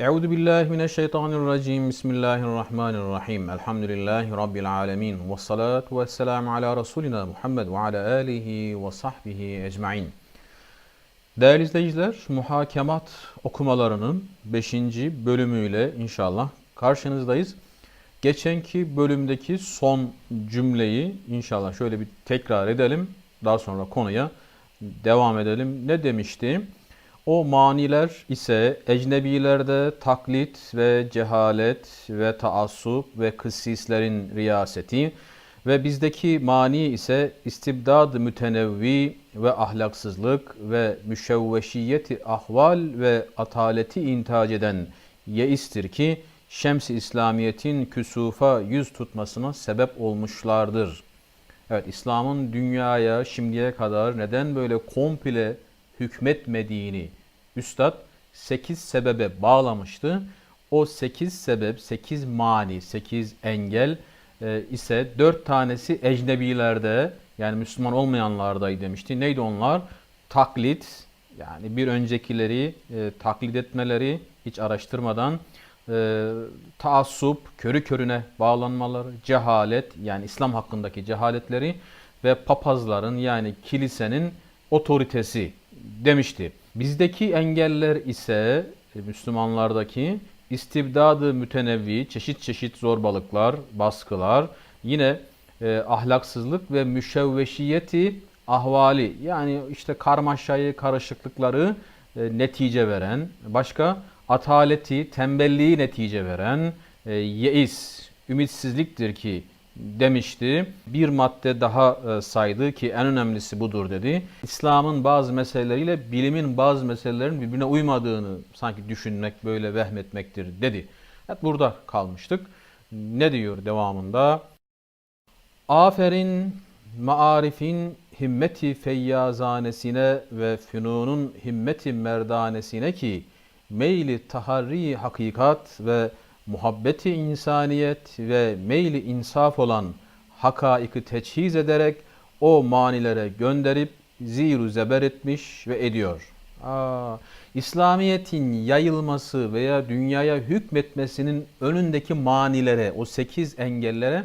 Euzu billahi mineşşeytanirracim. Bismillahirrahmanirrahim. Elhamdülillahi rabbil alamin. Ves salatu vesselam ala rasulina Muhammed ve ala alihi ve sahbihi ecmaîn. Değerli izleyiciler, muhakemat okumalarının 5. bölümüyle inşallah karşınızdayız. Geçenki bölümdeki son cümleyi inşallah şöyle bir tekrar edelim. Daha sonra konuya devam edelim. Ne demişti? O maniler ise ecnebilerde taklit ve cehalet ve taassup ve kıssislerin riyaseti ve bizdeki mani ise istibdad mütenevvi ve ahlaksızlık ve müşevveşiyeti ahval ve ataleti intihac eden yeistir ki şems-i İslamiyet'in küsufa yüz tutmasına sebep olmuşlardır. Evet İslam'ın dünyaya şimdiye kadar neden böyle komple hükmetmediğini Üstad 8 sebebe bağlamıştı. O 8 sebep, 8 mani, 8 engel e, ise 4 tanesi ecnebilerde yani Müslüman olmayanlardaydı demişti. Neydi onlar? Taklit yani bir öncekileri e, taklit etmeleri hiç araştırmadan e, taassup, körü körüne bağlanmaları, cehalet yani İslam hakkındaki cehaletleri ve papazların yani kilisenin otoritesi demişti. Bizdeki engeller ise e, Müslümanlardaki istibdadı mütenevvi, çeşit çeşit zorbalıklar, baskılar, yine e, ahlaksızlık ve müşevveşiyeti ahvali yani işte karmaşayı, karışıklıkları e, netice veren, başka ataleti, tembelliği netice veren, e, yeis, ümitsizliktir ki demişti. Bir madde daha e, saydı ki en önemlisi budur dedi. İslam'ın bazı meseleleriyle bilimin bazı meselelerin birbirine uymadığını sanki düşünmek, böyle vehmetmektir dedi. Hep burada kalmıştık. Ne diyor devamında? Aferin maarifin himmeti feyyazanesine ve fünunun himmeti merdanesine ki meyli taharri hakikat ve muhabbeti insaniyet ve meyli insaf olan hakaiki teçhiz ederek o manilere gönderip ziru zeber etmiş ve ediyor. Aa, İslamiyet'in yayılması veya dünyaya hükmetmesinin önündeki manilere, o sekiz engellere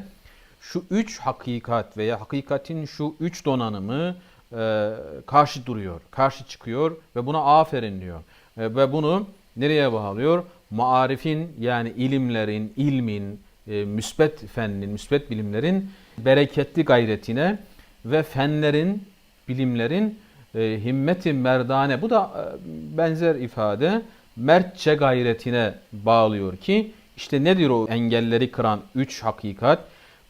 şu üç hakikat veya hakikatin şu üç donanımı e, karşı duruyor, karşı çıkıyor ve buna aferin diyor. E, ve bunu nereye bağlıyor? Maarifin yani ilimlerin, ilmin, e, müsbet fennin, müsbet bilimlerin bereketli gayretine ve fenlerin, bilimlerin e, himmeti merdane bu da e, benzer ifade mertçe gayretine bağlıyor ki işte nedir o engelleri kıran üç hakikat?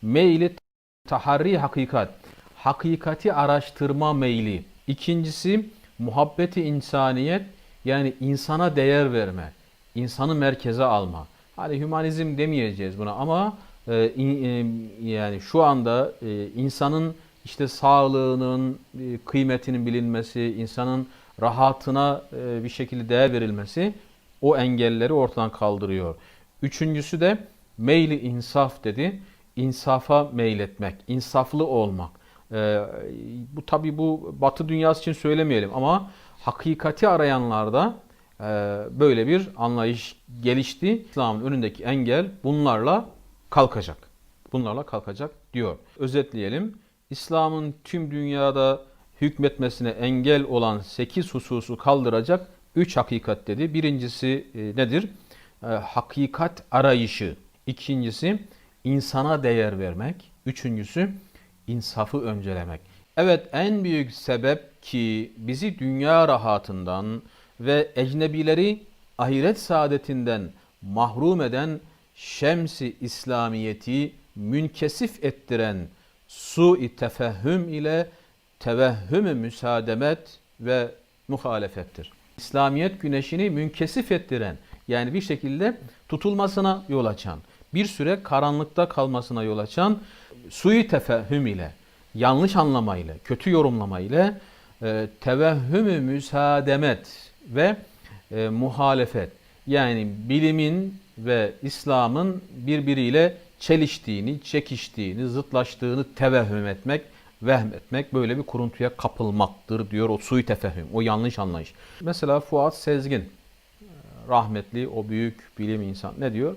Meyli taharri hakikat, hakikati araştırma meyli. İkincisi muhabbeti insaniyet yani insana değer verme, insanı merkeze alma. Hani hümanizm demeyeceğiz buna ama e, e, yani şu anda e, insanın işte sağlığının e, kıymetinin bilinmesi, insanın rahatına e, bir şekilde değer verilmesi o engelleri ortadan kaldırıyor. Üçüncüsü de meyli insaf dedi. İnsafa meyletmek, insaflı olmak. E, bu tabi bu Batı dünyası için söylemeyelim ama hakikati arayanlarda böyle bir anlayış gelişti. İslam'ın önündeki engel bunlarla kalkacak. Bunlarla kalkacak diyor. Özetleyelim. İslam'ın tüm dünyada hükmetmesine engel olan 8 hususu kaldıracak 3 hakikat dedi. Birincisi e, nedir? E, hakikat arayışı. İkincisi insana değer vermek. Üçüncüsü insafı öncelemek. Evet en büyük sebep ki bizi dünya rahatından ve ecnebileri ahiret saadetinden mahrum eden şemsi İslamiyeti münkesif ettiren su-i tefehhüm ile tevehhüm-ü müsaademet ve muhalefettir. İslamiyet güneşini münkesif ettiren yani bir şekilde tutulmasına yol açan, bir süre karanlıkta kalmasına yol açan sui tefehhüm ile, yanlış anlamayla, kötü yorumlamayla e, tevehhüm-ü müsaademet ve e, muhalefet yani bilimin ve İslam'ın birbiriyle çeliştiğini, çekiştiğini, zıtlaştığını tevehhüm etmek, vehmetmek böyle bir kuruntuya kapılmaktır diyor o sui tefehüm, o yanlış anlayış. Mesela Fuat Sezgin rahmetli o büyük bilim insan ne diyor?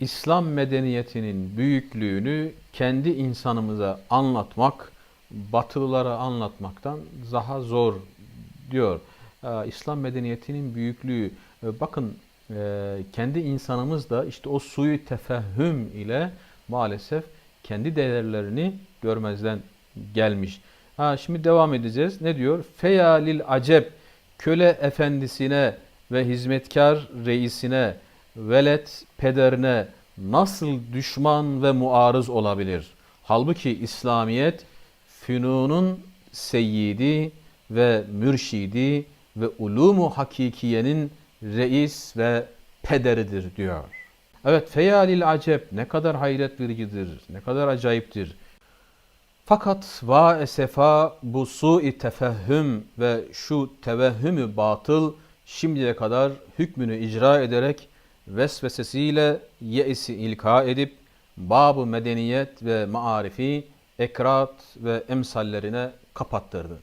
İslam medeniyetinin büyüklüğünü kendi insanımıza anlatmak, batılılara anlatmaktan daha zor diyor. Ee, İslam medeniyetinin büyüklüğü, e, bakın e, kendi insanımız da işte o suyu tefehüm ile maalesef kendi değerlerini görmezden gelmiş. Ha, şimdi devam edeceğiz. Ne diyor? Feyalil acep köle efendisine ve hizmetkar reisine, velet pederine nasıl düşman ve muarız olabilir? Halbuki İslamiyet fünunun seyyidi ve mürşidi ve ulumu hakikiyenin reis ve pederidir diyor. Evet feyalil acep ne kadar hayret vericidir, ne kadar acayiptir. Fakat va esefa bu su-i tefehüm ve şu tevehhümü batıl şimdiye kadar hükmünü icra ederek vesvesesiyle yeisi ilka edip babı medeniyet ve maarifi ekrat ve emsallerine kapattırdı.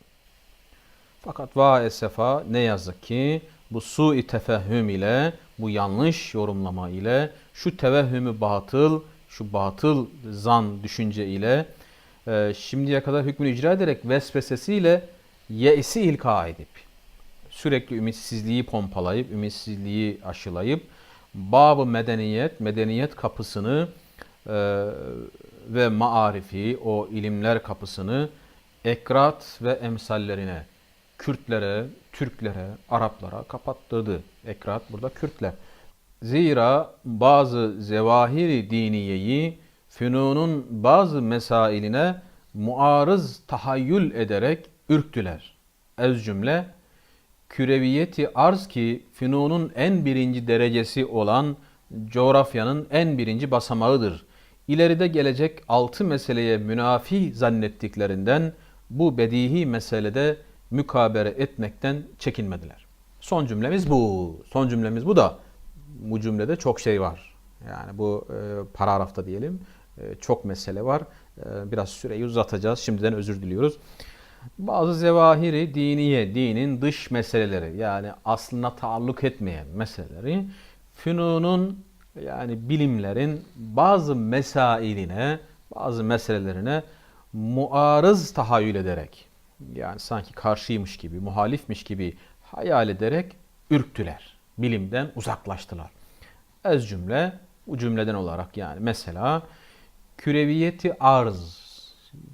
Fakat va esefa ne yazık ki bu su-i tefehüm ile bu yanlış yorumlama ile şu tevehhümü batıl, şu batıl zan düşünce ile e, şimdiye kadar hükmünü icra ederek vesvesesiyle yeisi ilka edip sürekli ümitsizliği pompalayıp, ümitsizliği aşılayıp babı medeniyet, medeniyet kapısını e, ve maarifi, o ilimler kapısını ekrat ve emsallerine, Kürtlere, Türklere, Araplara kapattırdı. Ekrat burada Kürtler. Zira bazı zevahiri diniyeyi fünunun bazı mesailine muarız tahayyül ederek ürktüler. Ez cümle küreviyeti arz ki fünunun en birinci derecesi olan coğrafyanın en birinci basamağıdır. İleride gelecek altı meseleye münafi zannettiklerinden bu bedihi meselede mukabere etmekten çekinmediler. Son cümlemiz bu. Son cümlemiz bu da bu cümlede çok şey var. Yani bu e, paragrafta diyelim e, çok mesele var. E, biraz süreyi uzatacağız. Şimdiden özür diliyoruz. Bazı zevahiri diniye, dinin dış meseleleri yani aslına taalluk etmeyen meseleleri fünunun yani bilimlerin bazı mesailine, bazı meselelerine muarız tahayyül ederek yani sanki karşıymış gibi, muhalifmiş gibi hayal ederek ürktüler. Bilimden uzaklaştılar. Ez cümle, bu cümleden olarak yani mesela küreviyeti arz,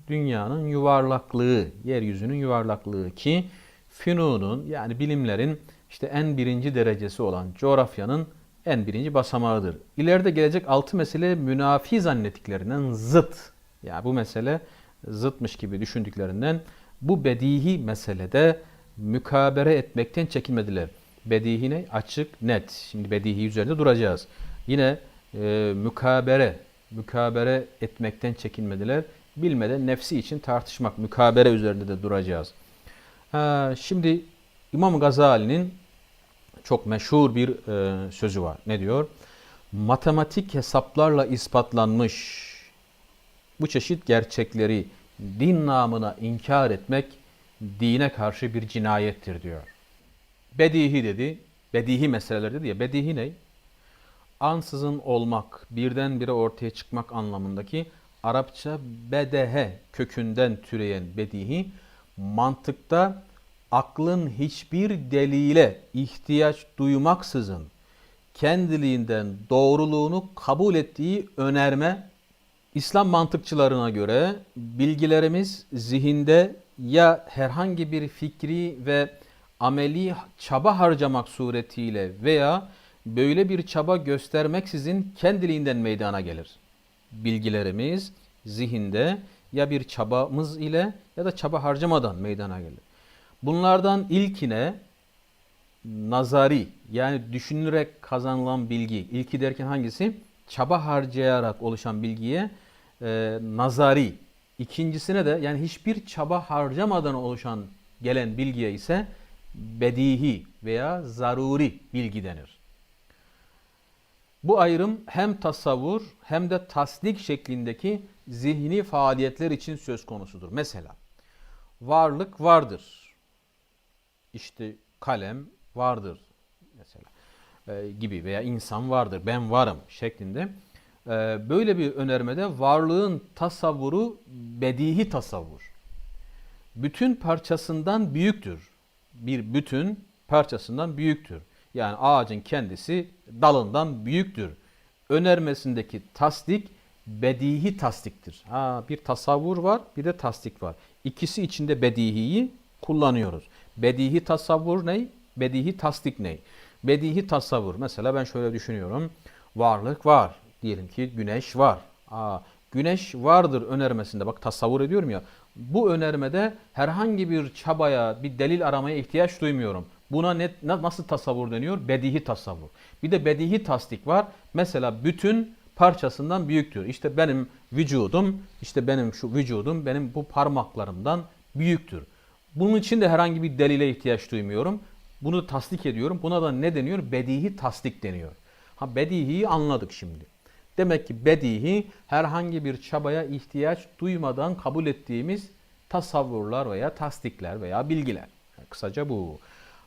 dünyanın yuvarlaklığı, yeryüzünün yuvarlaklığı ki fünunun yani bilimlerin işte en birinci derecesi olan coğrafyanın en birinci basamağıdır. İleride gelecek altı mesele münafi zannettiklerinden zıt. Yani bu mesele zıtmış gibi düşündüklerinden bu bedihi meselede mükabere etmekten çekinmediler. Bedihi ne? Açık, net. Şimdi bedihi üzerinde duracağız. Yine e, mükabere, mükabere etmekten çekinmediler. Bilmeden nefsi için tartışmak, mükabere üzerinde de duracağız. Ha, şimdi İmam Gazali'nin çok meşhur bir e, sözü var. Ne diyor? Matematik hesaplarla ispatlanmış bu çeşit gerçekleri din namına inkar etmek dine karşı bir cinayettir diyor. Bedihi dedi, bedihi meseleler dedi ya, bedihi ne? Ansızın olmak, birdenbire ortaya çıkmak anlamındaki Arapça bedehe kökünden türeyen bedihi, mantıkta aklın hiçbir delile ihtiyaç duymaksızın kendiliğinden doğruluğunu kabul ettiği önerme İslam mantıkçılarına göre bilgilerimiz zihinde ya herhangi bir fikri ve ameli çaba harcamak suretiyle veya böyle bir çaba göstermeksizin kendiliğinden meydana gelir. Bilgilerimiz zihinde ya bir çabamız ile ya da çaba harcamadan meydana gelir. Bunlardan ilkine nazari yani düşünülerek kazanılan bilgi. İlki derken hangisi? Çaba harcayarak oluşan bilgiye e, nazari. İkincisine de yani hiçbir çaba harcamadan oluşan gelen bilgiye ise bedihi veya zaruri bilgi denir. Bu ayrım hem tasavvur hem de tasdik şeklindeki zihni faaliyetler için söz konusudur. Mesela varlık vardır. İşte kalem vardır mesela. e, gibi veya insan vardır, ben varım şeklinde böyle bir önermede varlığın tasavvuru bedihi tasavvur. Bütün parçasından büyüktür. Bir bütün parçasından büyüktür. Yani ağacın kendisi dalından büyüktür. Önermesindeki tasdik bedihi tasdiktir. Ha, bir tasavvur var, bir de tasdik var. İkisi içinde bedihiyi kullanıyoruz. Bedihi tasavvur ne? Bedihi tasdik ne? Bedihi tasavvur. Mesela ben şöyle düşünüyorum. Varlık var. Diyelim ki güneş var. Aa, güneş vardır önermesinde. Bak tasavvur ediyorum ya. Bu önermede herhangi bir çabaya, bir delil aramaya ihtiyaç duymuyorum. Buna ne, nasıl tasavvur deniyor? Bedihi tasavvur. Bir de bedihi tasdik var. Mesela bütün parçasından büyüktür. İşte benim vücudum, işte benim şu vücudum benim bu parmaklarımdan büyüktür. Bunun için de herhangi bir delile ihtiyaç duymuyorum. Bunu tasdik ediyorum. Buna da ne deniyor? Bedihi tasdik deniyor. Ha bedihiyi anladık şimdi. Demek ki bedihi herhangi bir çabaya ihtiyaç duymadan kabul ettiğimiz tasavvurlar veya tasdikler veya bilgiler. Kısaca bu.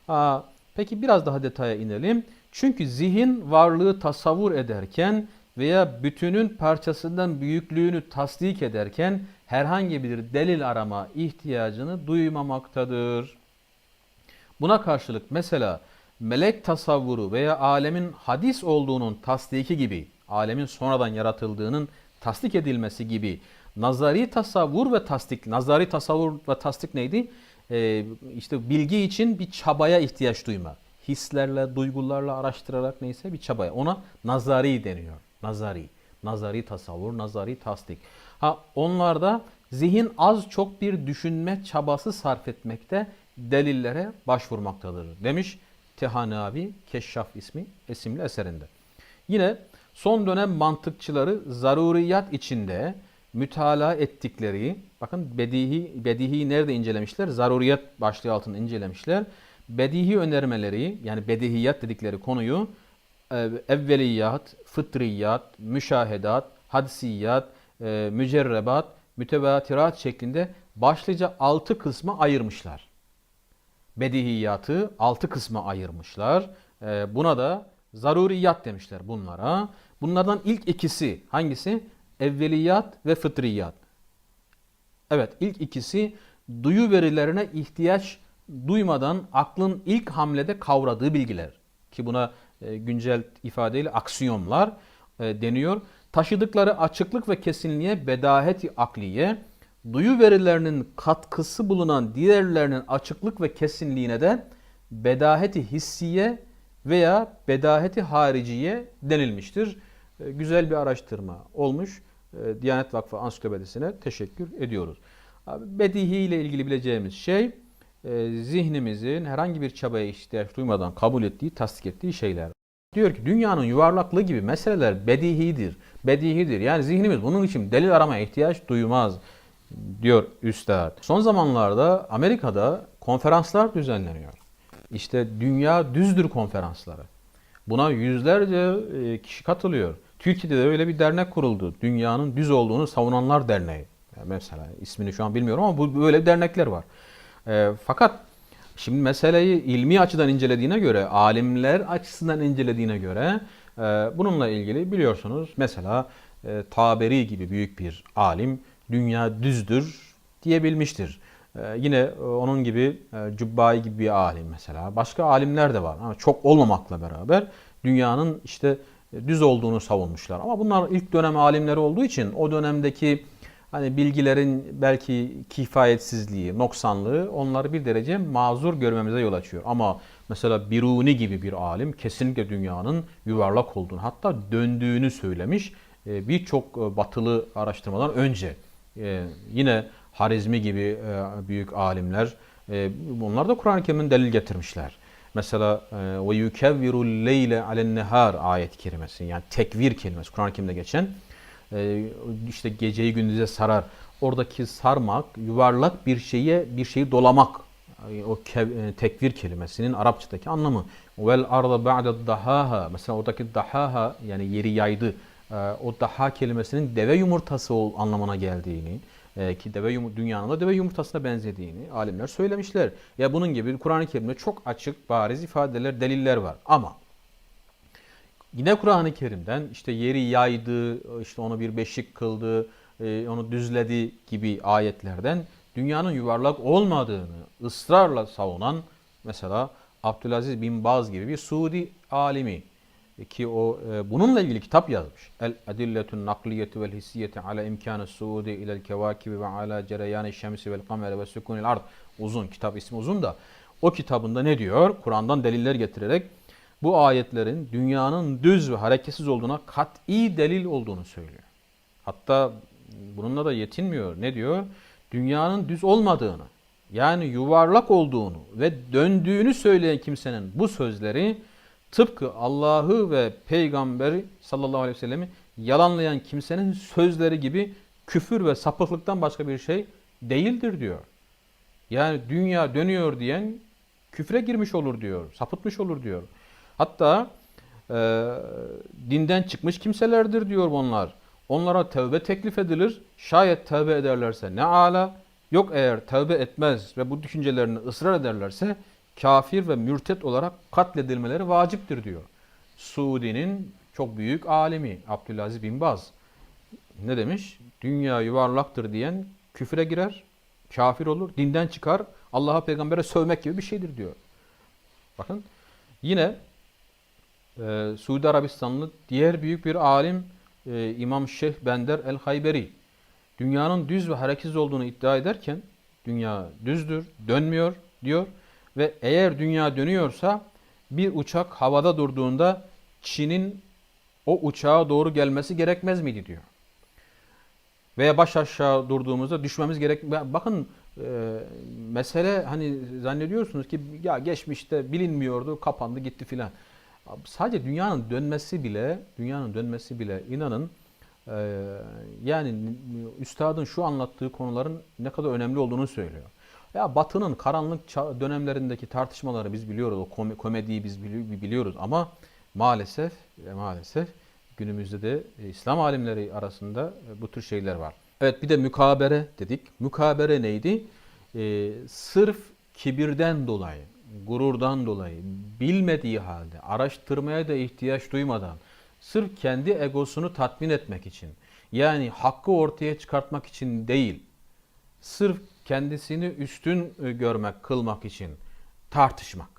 Aa, peki biraz daha detaya inelim. Çünkü zihin varlığı tasavvur ederken veya bütünün parçasından büyüklüğünü tasdik ederken herhangi bir delil arama ihtiyacını duymamaktadır. Buna karşılık mesela melek tasavvuru veya alemin hadis olduğunun tasdiki gibi, alemin sonradan yaratıldığının tasdik edilmesi gibi nazari tasavvur ve tasdik, nazari tasavvur ve tasdik neydi? Ee, işte bilgi için bir çabaya ihtiyaç duyma. Hislerle, duygularla araştırarak neyse bir çabaya. Ona nazari deniyor. Nazari. Nazari tasavvur, nazari tasdik. Ha onlarda zihin az çok bir düşünme çabası sarf etmekte delillere başvurmaktadır demiş Tehane abi Keşşaf ismi isimli eserinde. Yine son dönem mantıkçıları zaruriyat içinde mütalaa ettikleri, bakın bedihi, bedihi nerede incelemişler? Zaruriyat başlığı altında incelemişler. Bedihi önermeleri yani bedihiyat dedikleri konuyu e, evveliyat, fıtriyat, müşahedat, hadisiyat, e, mücerrebat, mütevatirat şeklinde başlıca altı kısma ayırmışlar. Bedihiyatı altı kısma ayırmışlar. Buna da zaruriyat demişler bunlara. Bunlardan ilk ikisi hangisi? Evveliyat ve fıtriyat. Evet ilk ikisi duyu verilerine ihtiyaç duymadan aklın ilk hamlede kavradığı bilgiler. Ki buna e, güncel ifadeyle aksiyonlar e, deniyor. Taşıdıkları açıklık ve kesinliğe bedaheti akliye, duyu verilerinin katkısı bulunan diğerlerinin açıklık ve kesinliğine de bedaheti hissiye veya bedaheti hariciye denilmiştir. E, güzel bir araştırma olmuş. Diyanet Vakfı Ansiklopedisine teşekkür ediyoruz. Bedihi ile ilgili bileceğimiz şey zihnimizin herhangi bir çabaya ihtiyaç duymadan kabul ettiği, tasdik ettiği şeyler. Diyor ki dünyanın yuvarlaklığı gibi meseleler bedihidir. Bedihidir. Yani zihnimiz bunun için delil aramaya ihtiyaç duymaz diyor üstad. Son zamanlarda Amerika'da konferanslar düzenleniyor. İşte dünya düzdür konferansları. Buna yüzlerce e, kişi katılıyor. Türkiye'de de öyle bir dernek kuruldu. Dünyanın düz olduğunu savunanlar derneği. Yani mesela ismini şu an bilmiyorum ama bu böyle dernekler var. E, fakat Şimdi meseleyi ilmi açıdan incelediğine göre, alimler açısından incelediğine göre e, bununla ilgili biliyorsunuz mesela e, Taberi gibi büyük bir alim dünya düzdür diyebilmiştir. E, yine e, onun gibi e, Cübbai gibi bir alim mesela. Başka alimler de var ama çok olmamakla beraber dünyanın işte e, düz olduğunu savunmuşlar. Ama bunlar ilk dönem alimleri olduğu için o dönemdeki hani bilgilerin belki kifayetsizliği, noksanlığı onları bir derece mazur görmemize yol açıyor. Ama mesela Biruni gibi bir alim kesinlikle dünyanın yuvarlak olduğunu hatta döndüğünü söylemiş. Ee, birçok e, batılı araştırmadan önce e, yine Harizmi gibi e, büyük alimler bunlar da Kur'an-ı Kerim'in delil getirmişler. Mesela ve yukevvirul leyle alen nehar ayet kerimesi yani tekvir kelimesi Kur'an-ı Kerim'de geçen e, işte geceyi gündüze sarar. Oradaki sarmak, yuvarlak bir şeye bir şeyi dolamak. O e, tekvir kelimesinin Arapçadaki anlamı. Vel arda ba'de dahaha. Mesela oradaki dahaha yani yeri yaydı. E, o daha kelimesinin deve yumurtası anlamına geldiğini ki deve dünyanın da deve yumurtasına benzediğini alimler söylemişler. Ya bunun gibi Kur'an-ı Kerim'de çok açık, bariz ifadeler, deliller var. Ama Yine Kur'an-ı Kerim'den işte yeri yaydı, işte onu bir beşik kıldı, e, onu düzledi gibi ayetlerden dünyanın yuvarlak olmadığını ısrarla savunan mesela Abdülaziz bin Baz gibi bir Suudi alimi ki o e, bununla ilgili kitap yazmış. El Adilletun Nakliyetu vel Hissiyeti ala imkanı Suudi ilel kevakibi ve ala cereyani şemsi vel kameri ve sükunil ard. Uzun kitap ismi uzun da o kitabında ne diyor? Kur'an'dan deliller getirerek bu ayetlerin dünyanın düz ve hareketsiz olduğuna kat'i delil olduğunu söylüyor. Hatta bununla da yetinmiyor. Ne diyor? Dünyanın düz olmadığını, yani yuvarlak olduğunu ve döndüğünü söyleyen kimsenin bu sözleri tıpkı Allah'ı ve peygamberi sallallahu aleyhi ve sellemi yalanlayan kimsenin sözleri gibi küfür ve sapıklıktan başka bir şey değildir diyor. Yani dünya dönüyor diyen küfre girmiş olur diyor, sapıtmış olur diyor. Hatta e, dinden çıkmış kimselerdir diyor onlar. Onlara tövbe teklif edilir. Şayet tövbe ederlerse ne ala. Yok eğer tövbe etmez ve bu düşüncelerini ısrar ederlerse kafir ve mürtet olarak katledilmeleri vaciptir diyor. Suudi'nin çok büyük alimi Abdülaziz bin Baz. Ne demiş? Dünya yuvarlaktır diyen küfre girer, kafir olur, dinden çıkar, Allah'a peygambere sövmek gibi bir şeydir diyor. Bakın yine e, Suudi Arabistanlı diğer büyük bir alim e, İmam Şeyh Bender el-Hayberi dünyanın düz ve hareketsiz olduğunu iddia ederken dünya düzdür, dönmüyor diyor ve eğer dünya dönüyorsa bir uçak havada durduğunda Çin'in o uçağa doğru gelmesi gerekmez miydi diyor. Veya baş aşağı durduğumuzda düşmemiz gerek. Bakın e, mesele hani zannediyorsunuz ki ya geçmişte bilinmiyordu, kapandı, gitti filan. Sadece dünyanın dönmesi bile, dünyanın dönmesi bile inanın e, yani üstadın şu anlattığı konuların ne kadar önemli olduğunu söylüyor. Ya Batı'nın karanlık dönemlerindeki tartışmaları biz biliyoruz, o komediyi biz biliyoruz ama maalesef maalesef günümüzde de e, İslam alimleri arasında e, bu tür şeyler var. Evet bir de mukabere dedik. Mukabere neydi? Ee, sırf kibirden dolayı, gururdan dolayı, bilmediği halde, araştırmaya da ihtiyaç duymadan, sırf kendi egosunu tatmin etmek için, yani hakkı ortaya çıkartmak için değil, sırf kendisini üstün e, görmek, kılmak için tartışmak.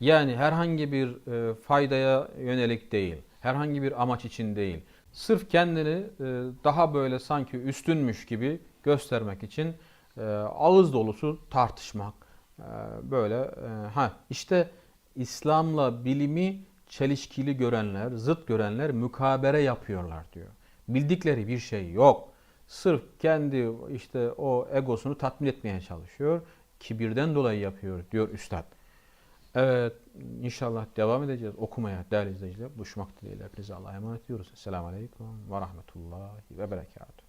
Yani herhangi bir e, faydaya yönelik değil, herhangi bir amaç için değil. Sırf kendini e, daha böyle sanki üstünmüş gibi göstermek için ağız dolusu tartışmak. Böyle ha işte İslam'la bilimi çelişkili görenler, zıt görenler mukabere yapıyorlar diyor. Bildikleri bir şey yok. Sırf kendi işte o egosunu tatmin etmeye çalışıyor. Kibirden dolayı yapıyor diyor üstad. Evet inşallah devam edeceğiz okumaya değerli izleyiciler. Buluşmak dileğiyle hepinize Allah'a emanet ediyoruz. Selamun Aleyküm ve Rahmetullahi ve Berekatuhu.